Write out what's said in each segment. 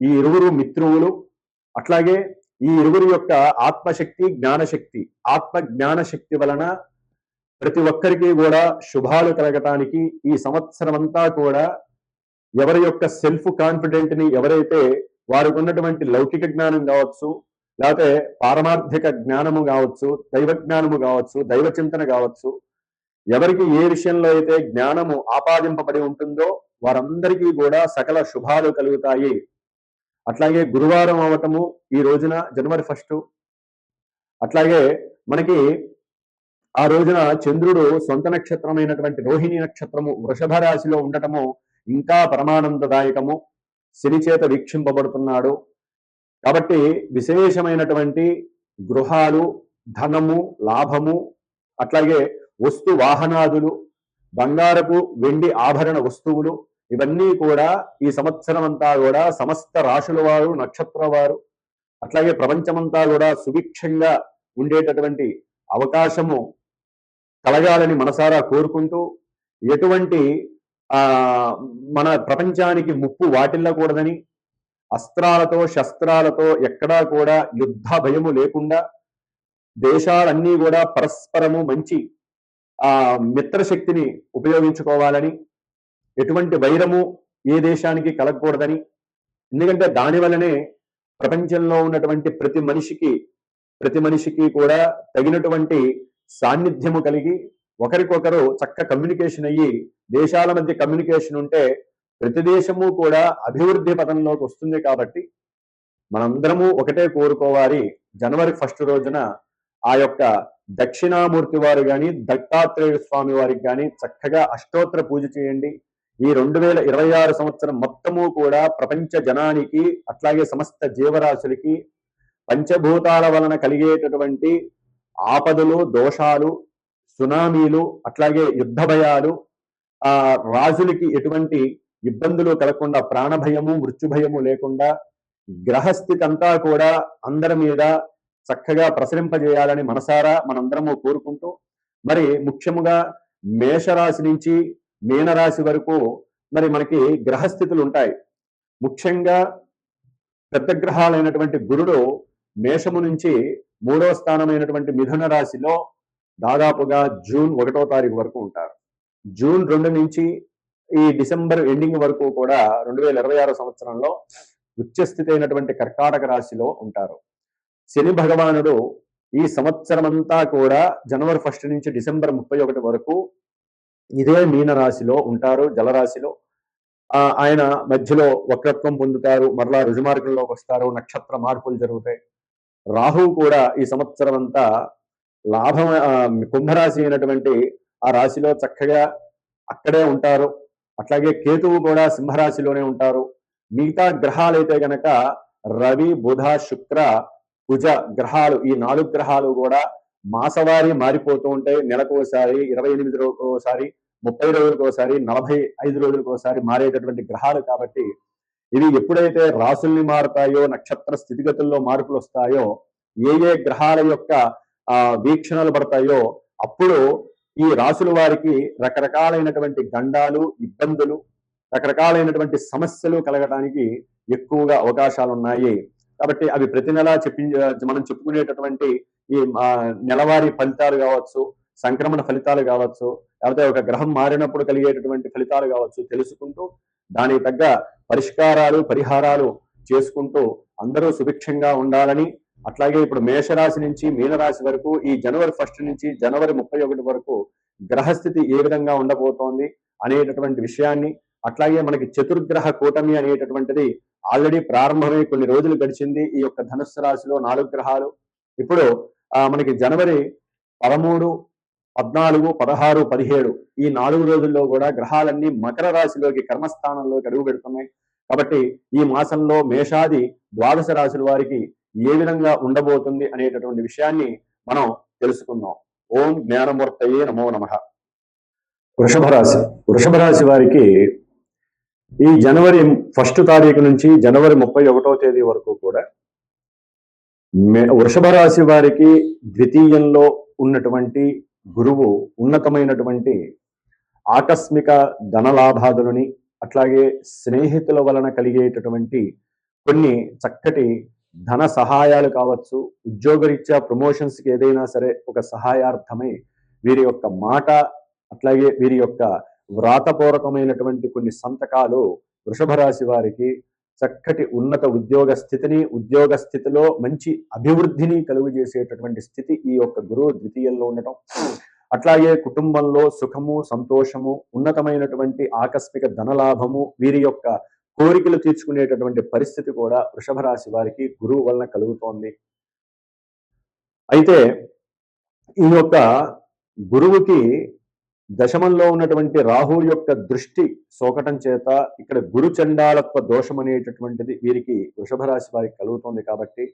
ఈ ఇరువురు మిత్రువులు అట్లాగే ఈ ఇరువురు యొక్క ఆత్మశక్తి జ్ఞానశక్తి. ఆత్మ జ్ఞానశక్తి వలన ప్రతి ఒక్కరికి కూడా శుభాలు కలగటానికి ఈ సంవత్సరం అంతా కూడా ఎవరి యొక్క సెల్ఫ్ కాన్ఫిడెంట్ని ఎవరైతే వారికి ఉన్నటువంటి లౌకిక జ్ఞానం కావచ్చు లేకపోతే పారమార్థిక జ్ఞానము కావచ్చు దైవ జ్ఞానము కావచ్చు దైవ చింతన కావచ్చు ఎవరికి ఏ విషయంలో అయితే జ్ఞానము ఆపాదింపబడి ఉంటుందో వారందరికీ కూడా సకల శుభాలు కలుగుతాయి. అట్లాగే గురువారం అవటము ఈ రోజున జనవరి ఫస్ట్ అట్లాగే మనకి ఆ రోజున చంద్రుడు సొంత నక్షత్రమైనటువంటి రోహిణి నక్షత్రము వృషభ రాశిలో ఉండటము ఇంకా పరమానందదాయకము శని చేత వీక్షింపబడుతున్నాడు. కాబట్టి విశేషమైనటువంటి గృహాలు ధనము లాభము అట్లాగే వస్తు వాహనాదులు బంగారపు వెండి ఆభరణ వస్తువులు ఇవన్నీ కూడా ఈ సంవత్సరం అంతా కూడా సమస్త రాశుల వారు నక్షత్ర వారు అట్లాగే ప్రపంచమంతా కూడా సుభిక్షంగా ఉండేటటువంటి అవకాశము కలగాలని మనసారా కోరుకుంటూ ఎటువంటి ఆ మన ప్రపంచానికి ముప్పు వాటిల్లకూడదని అస్త్రాలతో శస్త్రాలతో ఎక్కడా కూడా యుద్ధ భయము లేకుండా దేశాలన్నీ కూడా పరస్పరము మంచి ఆ మిత్రశక్తిని ఉపయోగించుకోవాలని ఎటువంటి వైరము ఏ దేశానికి కలగకూడదని. ఎందుకంటే దాని వల్లనే ప్రపంచంలో ఉన్నటువంటి ప్రతి మనిషికి ప్రతి మనిషికి కూడా తగినటువంటి సాన్నిధ్యము కలిగి ఒకరికొకరు చక్క కమ్యూనికేషన్ అయ్యి దేశాల మధ్య కమ్యూనికేషన్ ఉంటే ప్రతి దేశము కూడా అభివృద్ధి పథంలోకి వస్తుంది కాబట్టి మనందరము ఒకటే కోరుకోవాలి. జనవరి ఫస్ట్ రోజున ఆ యొక్క దక్షిణామూర్తి వారు కానీ దత్తాత్రేయ స్వామి వారికి కానీ చక్కగా అష్టోత్తర పూజ చేయండి. ఈ రెండు వేల ఇరవై ఆరు సంవత్సరం మొత్తము కూడా ప్రపంచ జనానికి అట్లాగే సమస్త జీవరాశులకి పంచభూతాల వలన కలిగేటటువంటి ఆపదలు దోషాలు సునామీలు అట్లాగే యుద్ధ భయాలు ఆ రాజులకి ఎటువంటి ఇబ్బందులు కలగకుండా ప్రాణభయము మృత్యుభయము లేకుండా గ్రహస్థితంతా కూడా అందరి మీద చక్కగా ప్రసరింపజేయాలని మనసారా మనందరము కోరుకుంటూ మరి ముఖ్యముగా మేషరాశి నుంచి మీనరాశి వరకు మరి మనకి గ్రహస్థితులు ఉంటాయి. ముఖ్యంగా పెద్ద గ్రహాలైనటువంటి గురుడు మేషము నుంచి మూడో స్థానమైనటువంటి మిథున రాశిలో దాదాపుగా జూన్ ఒకటో తారీఖు వరకు ఉంటారు. జూన్ రెండు నుంచి ఈ డిసెంబర్ ఎండింగ్ వరకు కూడా రెండు వేల ఇరవై ఆరో సంవత్సరంలో ఉచ్చస్థితి అయినటువంటి కర్కాటక రాశిలో ఉంటారు. శని భగవానుడు ఈ సంవత్సరం అంతా కూడా జనవరి ఫస్ట్ నుంచి డిసెంబర్ ముప్పై ఒకటి వరకు ఇదే మీన రాశిలో ఉంటారు జలరాశిలో. ఆ ఆయన మధ్యలో వక్రత్వం పొందుతారు మరలా రుజుమార్గంలోకి వస్తారు నక్షత్ర మార్పులు జరుగుతాయి. రాహువు కూడా ఈ సంవత్సరం అంతా లాభం కుంభరాశి అయినటువంటి ఆ రాశిలో చక్కగా అక్కడే ఉంటారు. అట్లాగే కేతువు కూడా సింహరాశిలోనే ఉంటారు. మిగతా గ్రహాలైతే గనక రవి బుధ శుక్ర కుజ గ్రహాలు ఈ నాలుగు గ్రహాలు కూడా మాసవారి మారిపోతూ ఉంటాయి. నెలకు ఒకసారి ఇరవై ఎనిమిది రోజులకు ఒకసారి ముప్పై రోజులకు ఒకసారి నలభై ఐదు రోజులకు ఒకసారి మారేటటువంటి గ్రహాలు కాబట్టి ఇవి ఎప్పుడైతే రాసుల్ని మారుతాయో నక్షత్ర స్థితిగతుల్లో మార్పులు వస్తాయో ఏ ఏ గ్రహాల యొక్క వీక్షణలు పడతాయో అప్పుడు ఈ రాసుల వారికి రకరకాలైనటువంటి గండాలు ఇబ్బందులు రకరకాలైనటువంటి సమస్యలు కలగడానికి ఎక్కువగా అవకాశాలు ఉన్నాయి కాబట్టి అవి ప్రతి నెలా చెప్పి మనం చెప్పుకునేటటువంటి ఈ నెలవారి నెలవారీ ఫలితాలు కావచ్చు సంక్రమణ ఫలితాలు కావచ్చు లేకపోతే ఒక గ్రహం మారినప్పుడు కలిగేటటువంటి ఫలితాలు కావచ్చు తెలుసుకుంటూ దానికి తగ్గ పరిష్కారాలు పరిహారాలు చేసుకుంటూ అందరూ సుభిక్షంగా ఉండాలని అట్లాగే ఇప్పుడు మేషరాశి నుంచి మీనరాశి వరకు ఈ జనవరి ఫస్ట్ నుంచి జనవరి ముప్పై ఒకటి వరకు గ్రహస్థితి ఏ విధంగా ఉండబోతోంది అనేటటువంటి విషయాన్ని అట్లాగే మనకి చతుర్గ్రహ కూటమి అనేటటువంటిది ఆల్రెడీ ప్రారంభమై కొన్ని రోజులు గడిచింది ఈ యొక్క ధనుస్సు రాశిలో నాలుగు గ్రహాలు. ఇప్పుడు మనకి జనవరి పదమూడు పద్నాలుగు పదహారు పదిహేడు ఈ నాలుగు రోజుల్లో కూడా గ్రహాలన్నీ మకర రాశిలోకి కర్మస్థానంలోకి అడుగు పెడుతున్నాయి. కాబట్టి ఈ మాసంలో మేషాది ద్వాదశ రాశుల వారికి ఏ విధంగా ఉండబోతుంది అనేటటువంటి విషయాన్ని మనం తెలుసుకుందాం. ఓం జ్ఞానమూర్తయే నమో నమ. వృషభ రాశి వృషభ రాశి వారికి ఈ జనవరి ఫస్ట్ తారీఖు నుంచి జనవరి ముప్పై ఒకటో తేదీ వరకు కూడా వృషభ రాశి వారికి ద్వితీయంలో ఉన్నటువంటి గురువు ఉన్నతమైనటువంటి ఆకస్మిక ధనలాభాదులని అట్లాగే స్నేహితుల వలన కలిగేటటువంటి కొన్ని చక్కటి ధన సహాయాలు కావచ్చు ఉద్యోగరీత్యా ప్రమోషన్స్కి ఏదైనా సరే ఒక సహాయార్థమై వీరి యొక్క మాట అట్లాగే వీరి యొక్క వ్రాతపూర్వకమైనటువంటి కొన్ని సంతకాలు వృషభ రాశి వారికి చక్కటి ఉన్నత ఉద్యోగ స్థితిని ఉద్యోగ స్థితిలో మంచి అభివృద్ధిని కలుగు చేసేటటువంటి స్థితి ఈ యొక్క గురువు ద్వితీయంలో ఉండటం. అట్లాగే కుటుంబంలో సుఖము సంతోషము ఉన్నతమైనటువంటి ఆకస్మిక ధనలాభము వీరి యొక్క కోరికలు తీర్చుకునేటటువంటి పరిస్థితి కూడా వృషభ రాశి వారికి గురువు వలన కలుగుతోంది. అయితే ఈ యొక్క గురువుకి దశమంలో ఉన్నటువంటి రాహు యొక్క దృష్టి సోకటం చేత ఇక్కడ గురు చండాలత్వ దోషం అనేటటువంటిది వీరికి వృషభ రాశి వారికి కలుగుతుంది కాబట్టి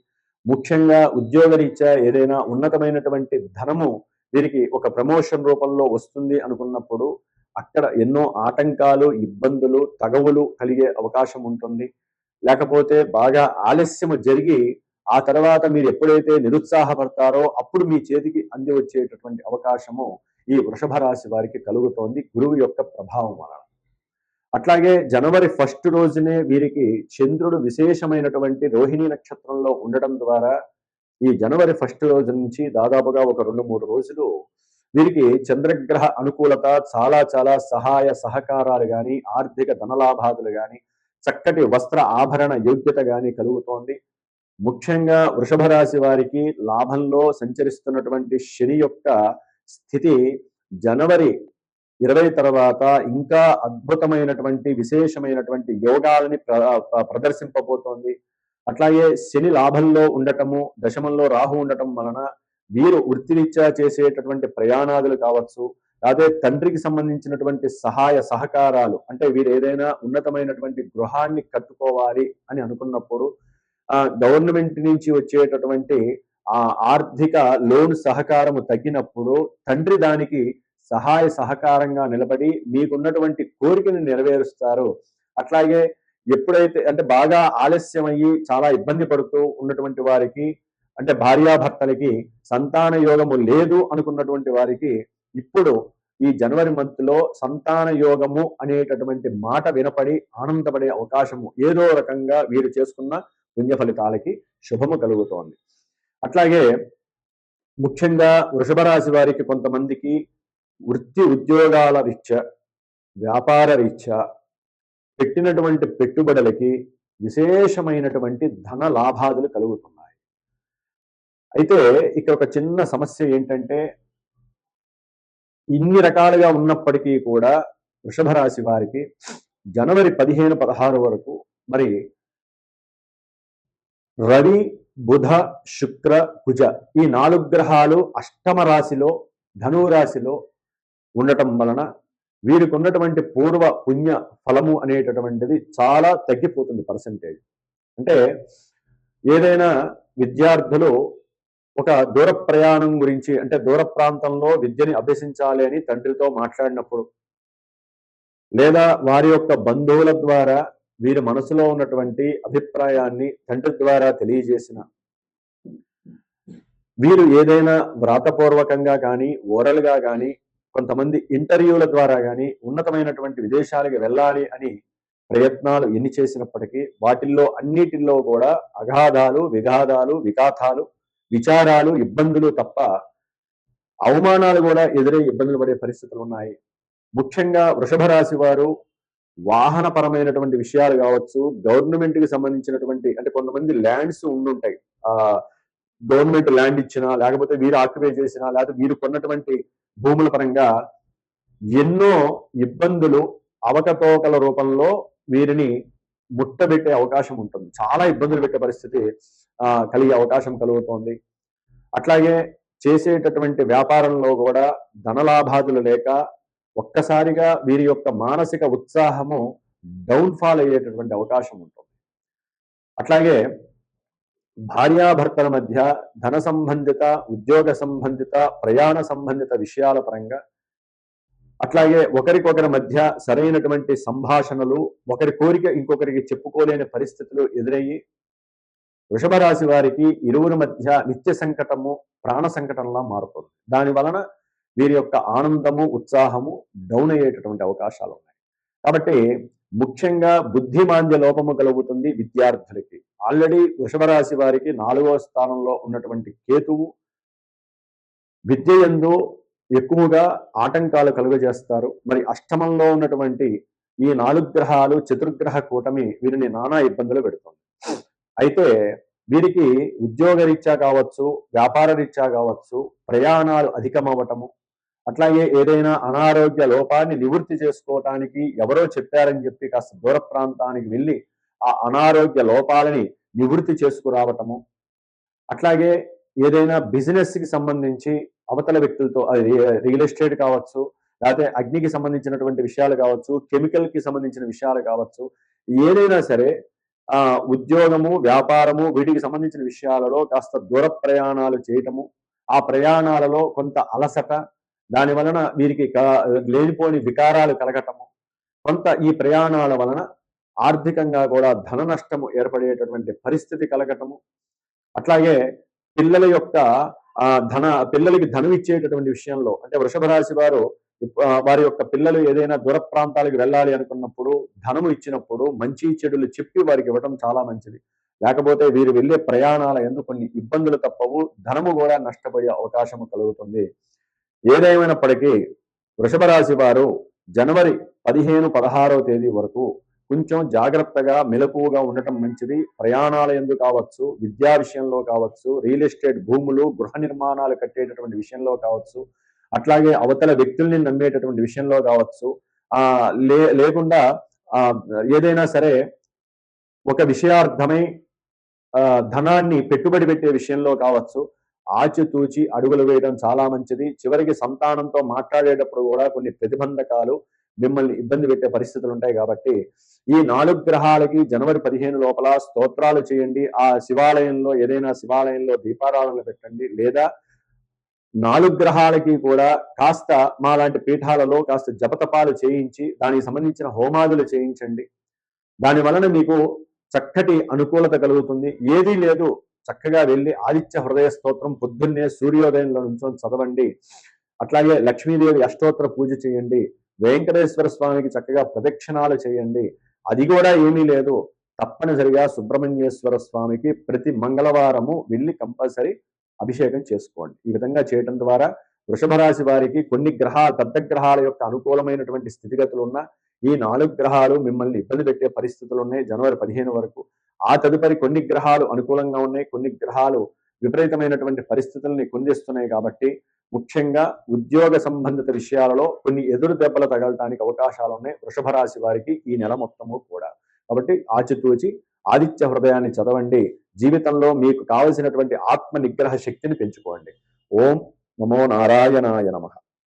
ముఖ్యంగా ఉద్యోగరీత్యా ఏదైనా ఉన్నతమైనటువంటి ధనము వీరికి ఒక ప్రమోషన్ రూపంలో వస్తుంది అనుకున్నప్పుడు అక్కడ ఎన్నో ఆటంకాలు ఇబ్బందులు తగవులు కలిగే అవకాశం ఉంటుంది. లేకపోతే బాగా ఆలస్యము జరిగి ఆ తర్వాత మీరు ఎప్పుడైతే నిరుత్సాహపడతారో అప్పుడు మీ చేతికి అంది వచ్చేటటువంటి అవకాశము ఈ వృషభ రాశి వారికి కలుగుతోంది గురువు యొక్క ప్రభావం వలన. అట్లాగే జనవరి ఫస్ట్ రోజునే వీరికి చంద్రుడు విశేషమైనటువంటి రోహిణి నక్షత్రంలో ఉండడం ద్వారా ఈ జనవరి ఫస్ట్ రోజు నుంచి దాదాపుగా ఒక రెండు మూడు రోజులు వీరికి చంద్రగ్రహ అనుకూలత చాలా చాలా సహాయ సహకారాలు గాని ఆర్థిక ధనలాభాదులు గాని చక్కటి వస్త్ర ఆభరణ యోగ్యత కానీ కలుగుతోంది. ముఖ్యంగా వృషభ రాశి వారికి లాభంలో సంచరిస్తున్నటువంటి శని యొక్క స్థితి జనవరి ఇరవై తర్వాత ఇంకా అద్భుతమైనటువంటి విశేషమైనటువంటి యోగాలని ప్ర- ప్రదర్శింపబోతోంది. అట్లాగే శని లాభంలో ఉండటము దశమంలో రాహు ఉండటం వలన వీరు వృత్తిరీత్యా చేసేటటువంటి ప్రయాణాదులు కావచ్చు అదే తండ్రికి సంబంధించినటువంటి సహాయ సహకారాలు అంటే వీరు ఏదైనా ఉన్నతమైనటువంటి గృహాన్ని కట్టుకోవాలి అని అనుకున్నప్పుడు ఆ గవర్నమెంట్ నుంచి వచ్చేటటువంటి ఆ ఆర్థిక లోన్ సహకారము తగ్గినప్పుడు తండ్రి దానికి సహాయ సహకారంగా నిలబడి మీకున్నటువంటి కోరికను నెరవేరుస్తారు. అట్లాగే ఎప్పుడైతే అంటే బాగా ఆలస్యం అయ్యి చాలా ఇబ్బంది పడుతూ ఉన్నటువంటి వారికి అంటే భార్యాభర్తలకి సంతాన యోగము లేదు అనుకున్నటువంటి వారికి ఇప్పుడు ఈ జనవరి మంత్లో సంతాన యోగము అనేటటువంటి మాట వినపడి ఆనందపడే అవకాశము ఏదో రకంగా వీరు చేసుకున్న పుణ్య ఫలితాలకి శుభము కలుగుతోంది. అట్లాగే ముఖ్యంగా వృషభ రాశి వారికి కొంతమందికి వృత్తి ఉద్యోగాల రీత్యా వ్యాపార రీత్యా పెట్టినటువంటి పెట్టుబడులకి విశేషమైనటువంటి ధన లాభాదులు కలుగుతున్నాయి. అయితే ఇక్కడ ఒక చిన్న సమస్య ఏంటంటే ఇన్ని రకాలుగా ఉన్నప్పటికీ కూడా వృషభ రాశి వారికి జనవరి పదిహేను పదహారు వరకు మరి రవి బుధ శుక్ర కుజ ఈ నాలుగు గ్రహాలు అష్టమ రాశిలో ధను రాశిలో ఉండటం వలన వీరికి ఉన్నటువంటి పూర్వ పుణ్య ఫలము అనేటటువంటిది చాలా తగ్గిపోతుంది పర్సంటేజ్ అంటే ఏదైనా విద్యార్థులు ఒక దూర ప్రయాణం గురించి అంటే దూర ప్రాంతంలో విద్యని అభ్యసించాలి అని తండ్రితో మాట్లాడినప్పుడు లేదా వారి యొక్క బంధువుల ద్వారా వీరి మనసులో ఉన్నటువంటి అభిప్రాయాన్ని తండ్రి ద్వారా తెలియజేసిన వీరు ఏదైనా వ్రాతపూర్వకంగా కానీ ఓరల్గా కానీ కొంతమంది ఇంటర్వ్యూల ద్వారా కానీ ఉన్నతమైనటువంటి విదేశాలకు వెళ్ళాలి అని ప్రయత్నాలు ఎన్ని చేసినప్పటికీ వాటిల్లో అన్నిటిల్లో కూడా అగాధాలు విఘాధాలు వికాథాలు విచారాలు ఇబ్బందులు తప్ప అవమానాలు కూడా ఎదురై ఇబ్బందులు పడే పరిస్థితులు ఉన్నాయి. ముఖ్యంగా వృషభ రాశి వారు వాహనపరమైనటువంటి విషయాలు కావచ్చు గవర్నమెంట్కి సంబంధించినటువంటి అంటే కొంతమంది ల్యాండ్స్ ఉండుంటాయి. ఆ గవర్నమెంట్ ల్యాండ్ ఇచ్చినా లేకపోతే వీరు ఆక్యుపై చేసినా లేకపోతే వీరు కొన్నటువంటి భూముల పరంగా ఎన్నో ఇబ్బందులు అవకతవకల రూపంలో వీరిని ముట్టబెట్టే అవకాశం ఉంటుంది. చాలా ఇబ్బందులు పెట్టే పరిస్థితి కలిగే అవకాశం కలుగుతోంది. అట్లాగే చేసేటటువంటి వ్యాపారంలో కూడా ధనలాభాదులు లేక ఒక్కసారిగా వీరి యొక్క మానసిక ఉత్సాహము డౌన్ఫాల్ అయ్యేటటువంటి అవకాశం ఉంటుంది. అట్లాగే భార్యాభర్తల మధ్య ధన సంబంధిత ఉద్యోగ సంబంధిత ప్రయాణ సంబంధిత విషయాల పరంగా అట్లాగే ఒకరికొకరి మధ్య సరైనటువంటి సంభాషణలు ఒకరి కోరిక ఇంకొకరికి చెప్పుకోలేని పరిస్థితులు ఎదురయ్యి వృషభ రాశి వారికి ఇరువురి మధ్య నిత్య సంకటము ప్రాణ సంకటంలా మారుతుంది. దాని వలన వీరి యొక్క ఆనందము ఉత్సాహము డౌన్ అయ్యేటటువంటి అవకాశాలు ఉన్నాయి. కాబట్టి ముఖ్యంగా బుద్ధిమాంద్య లోపము కలుగుతుంది విద్యార్థులకి. ఆల్రెడీ వృషభరాశి వారికి నాలుగవ స్థానంలో ఉన్నటువంటి కేతువు విద్య ఎందు ఎక్కువగా ఆటంకాలు కలుగజేస్తారు. మరి అష్టమంలో ఉన్నటువంటి ఈ నాలుగు గ్రహాలు చతుర్గ్రహ కూటమి వీరిని నానా ఇబ్బందులు పెడుతుంది. అయితే వీరికి ఉద్యోగ రీత్యా కావచ్చు వ్యాపార రీత్యా కావచ్చు ప్రయాణాలు అధికమవ్వటము అట్లాగే ఏదైనా అనారోగ్య లోపాన్ని నివృత్తి చేసుకోవటానికి ఎవరో చెప్పారని చెప్పి కాస్త దూర ప్రాంతానికి వెళ్ళి ఆ అనారోగ్య లోపాలని నివృత్తి చేసుకురావటము. అట్లాగే ఏదైనా బిజినెస్కి సంబంధించి అవతల వ్యక్తులతో రియల్ ఎస్టేట్ కావచ్చు లేకపోతే అగ్నికి సంబంధించినటువంటి విషయాలు కావచ్చు కెమికల్కి సంబంధించిన విషయాలు కావచ్చు ఏదైనా సరే ఆ ఉద్యోగము వ్యాపారము వీటికి సంబంధించిన విషయాలలో కాస్త దూర ప్రయాణాలు చేయటము. ఆ ప్రయాణాలలో కొంత అలసట దాని వలన వీరికి లేనిపోని వికారాలు కలగటము కొంత ఈ ప్రయాణాల వలన ఆర్థికంగా కూడా ధన నష్టము ఏర్పడేటటువంటి పరిస్థితి కలగటము అట్లాగే పిల్లల యొక్క ధన పిల్లలకి ధనం ఇచ్చేటటువంటి విషయంలో అంటే వృషభ రాశి వారు వారి యొక్క పిల్లలు ఏదైనా దూర ప్రాంతాలకు వెళ్ళాలి అనుకున్నప్పుడు ధనము ఇచ్చినప్పుడు మంచి చెడులు చెప్పి వారికి ఇవ్వడం చాలా మంచిది. లేకపోతే వీరు వెళ్ళే ప్రయాణాల ఎందుకు కొన్ని ఇబ్బందులు తప్పవు ధనము కూడా నష్టపోయే అవకాశం కలుగుతుంది. ఏదేమైనప్పటికీ వృషభ రాశి వారు జనవరి పదిహేను పదహారవ తేదీ వరకు కొంచెం జాగ్రత్తగా మెలకువగా ఉండటం మంచిది. ప్రయాణాల ఎందు కావచ్చు విద్యా విషయంలో కావచ్చు రియల్ ఎస్టేట్ భూములు గృహ నిర్మాణాలు కట్టేటటువంటి విషయంలో కావచ్చు అట్లాగే అవతల వ్యక్తుల్ని నమ్మేటటువంటి విషయంలో కావచ్చు ఆ లే లేకుండా ఆ ఏదైనా సరే ఒక విషయార్థమై ధనాన్ని పెట్టుబడి పెట్టే విషయంలో కావచ్చు ఆచితూచి అడుగులు వేయడం చాలా మంచిది. చివరికి సంతానంతో మాట్లాడేటప్పుడు కూడా కొన్ని ప్రతిబంధకాలు మిమ్మల్ని ఇబ్బంది పెట్టే పరిస్థితులు ఉంటాయి కాబట్టి ఈ నాలుగు గ్రహాలకి జనవరి పదిహేను లోపల స్తోత్రాలు చేయండి. ఆ శివాలయంలో ఏదైనా శివాలయంలో దీపారాధనలు పెట్టండి. లేదా నాలుగు గ్రహాలకి కూడా కాస్త మా లాంటి పీఠాలలో కాస్త జపతపాలు చేయించి దానికి సంబంధించిన హోమాదులు చేయించండి. దాని వలన మీకు చక్కటి అనుకూలత కలుగుతుంది. ఏదీ లేదు. చక్కగా వెళ్ళి ఆదిత్య హృదయ స్తోత్రం పొద్దున్నే సూర్యోదయంలో నుంచొని చదవండి. అట్లాగే లక్ష్మీదేవి అష్టోత్తర పూజ చేయండి. వెంకటేశ్వర స్వామికి చక్కగా ప్రదక్షిణాలు చేయండి. అది కూడా ఏమీ లేదు. తప్పనిసరిగా సుబ్రహ్మణ్యేశ్వర స్వామికి ప్రతి మంగళవారము వెళ్ళి కంపల్సరీ అభిషేకం చేసుకోండి. ఈ విధంగా చేయటం ద్వారా వృషభ రాశి వారికి కొన్ని గ్రహాలు పెద్ద గ్రహాల యొక్క అనుకూలమైనటువంటి స్థితిగతులు ఉన్న ఈ నాలుగు గ్రహాలు మిమ్మల్ని ఇబ్బంది పెట్టే పరిస్థితులు ఉన్నాయి జనవరి పదిహేను వరకు ఆ తదుపరి కొన్ని గ్రహాలు అనుకూలంగా ఉన్నాయి కొన్ని గ్రహాలు విపరీతమైనటువంటి పరిస్థితుల్ని కుందిస్తున్నాయి కాబట్టి ముఖ్యంగా ఉద్యోగ సంబంధిత విషయాలలో కొన్ని ఎదురు దెబ్బలు తగలటానికి అవకాశాలు ఉన్నాయి వృషభ రాశి వారికి ఈ నెల మొత్తము కూడా. కాబట్టి ఆచితూచి ఆదిత్య హృదయాన్ని చదవండి జీవితంలో మీకు కావలసినటువంటి ఆత్మ నిగ్రహ శక్తిని పెంచుకోండి. ఓం నమో నారాయణాయ నమః.